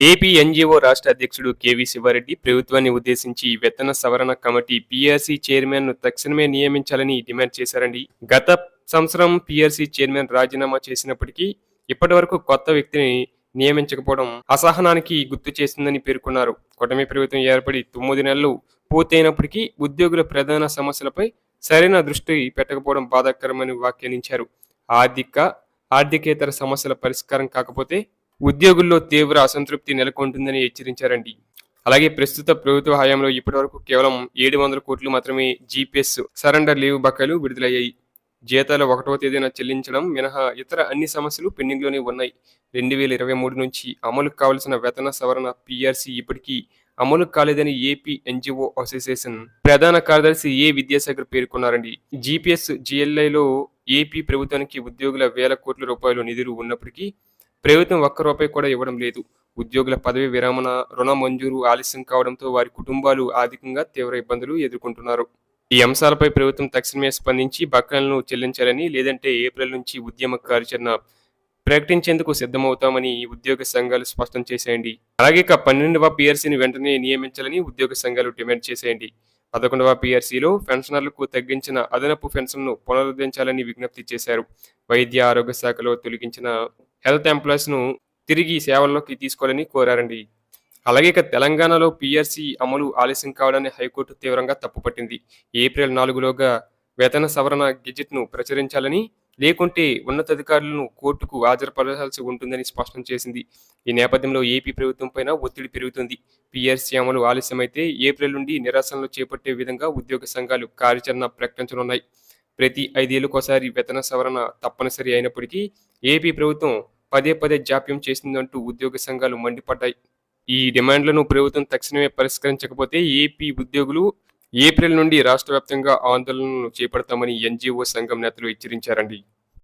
AP NGO రాష్ట్ర అధ్యక్షుడు KV Sivareddy ప్రభుత్వాన్ని ఉద్దేశించి వేతన సవరణ కమిటీ పీఆర్సీ చైర్మన్ను తక్షణమే నియమించాలని డిమాండ్ చేశారండి. గత సంవత్సరం పీఆర్సీ చైర్మన్ రాజీనామా చేసినప్పటికీ ఇప్పటి వరకు కొత్త వ్యక్తిని నియమించకపోవడం అసహనానికి గుర్తు చేసిందని పేర్కొన్నారు. కూటమి ప్రభుత్వం ఏర్పడి తొమ్మిది నెలలు పూర్తయినప్పటికీ ఉద్యోగుల ప్రధాన సమస్యలపై సరైన దృష్టి పెట్టకపోవడం బాధాకరమని వ్యాఖ్యానించారు. ఆర్థిక ఆర్థికేతర సమస్యల పరిష్కారం కాకపోతే ఉద్యోగుల్లో తీవ్ర అసంతృప్తి నెలకొంటుందని హెచ్చరించారండి. అలాగే ప్రస్తుత ప్రభుత్వ హయాంలో ఇప్పటివరకు కేవలం ఏడు వందల కోట్లు మాత్రమే జీపీఎస్ సరెండర్ లీవ్ బకాయిలు విడుదలయ్యాయి. జీతాలు ఒకటవ తేదీన చెల్లించడం మినహా ఇతర అన్ని సమస్యలు పెండింగ్లోనే ఉన్నాయి. రెండు వేల ఇరవై మూడు నుంచి అమలు కావలసిన వేతన సవరణ పీఆర్సీ ఇప్పటికీ అమలు కాలేదని ఏపీ ఎన్జిఓ అసోసియేషన్ ప్రధాన కార్యదర్శి ఏ విద్యాసాగర్ పేర్కొన్నారండి. జీపీఎస్ జిఎల్ఐలో ఏపీ ప్రభుత్వానికి ఉద్యోగుల వేల కోట్ల రూపాయలు నిధులు ఉన్నప్పటికీ ప్రభుత్వం ఒక్క రూపాయి కూడా ఇవ్వడం లేదు. ఉద్యోగుల పదవి విరమణ రుణ మంజూరు ఆలస్యం కావడంతో వారి కుటుంబాలు ఆర్థికంగా తీవ్ర ఇబ్బందులు ఎదుర్కొంటున్నారు. ఈ అంశాలపై ప్రభుత్వం తక్షణమే స్పందించి బకాయిలను చెల్లించాలని లేదంటే ఏప్రిల్ నుంచి ఉద్యమ కార్యాచరణ ప్రకటించేందుకు సిద్ధమవుతామని ఉద్యోగ సంఘాలు స్పష్టం చేసేయండి అలాగే ఇక పన్నెండవ పిఆర్సీని వెంటనే నియమించాలని ఉద్యోగ సంఘాలు డిమాండ్ చేసేయండి పదకొండవ పిఆర్సీలో పెన్షనర్లకు తగ్గించిన అదనపు పెన్షన్ను పునరుద్ధరించాలని విజ్ఞప్తి చేశారు. వైద్య ఆరోగ్య శాఖలో తొలగించిన హెల్త్ ఎంప్లాయీస్ను తిరిగి సేవల్లోకి తీసుకోవాలని కోరారండి. అలాగే ఇక తెలంగాణలో పీఆర్సీ అమలు ఆలస్యం కావడాన్ని హైకోర్టు తీవ్రంగా తప్పుపట్టింది ఏప్రిల్ నాలుగులోగా వేతన సవరణ గెజెట్ను ప్రచురించాలని లేకుంటే ఉన్నతాధికారులను కోర్టుకు హాజరుపరచాల్సి ఉంటుందని స్పష్టం చేసింది. ఈ నేపథ్యంలో ఏపీ ప్రభుత్వం పైన ఒత్తిడి పెరుగుతుంది. పీఆర్సీ అమలు ఆలస్యమైతే ఏప్రిల్ నుండి నిరాశనలు చేపట్టే విధంగా ఉద్యోగ సంఘాలు కార్యాచరణ ప్రకటించనున్నాయి. ప్రతి ఐదేళ్ళకోసారి వేతన సవరణ తప్పనిసరి అయినప్పటికీ ఏపీ ప్రభుత్వం పదే పదే జాప్యం చేసిందంటూ ఉద్యోగ సంఘాలు మండిపడ్డాయి. ఈ డిమాండ్లను ప్రభుత్వం తక్షణమే పరిష్కరించకపోతే ఏపీ ఉద్యోగులు ఏప్రిల్ నుండి రాష్ట్ర వ్యాప్తంగా ఆందోళనలు చేపడతామని ఎన్జీఓ సంఘం నేతలు హెచ్చరించారండి.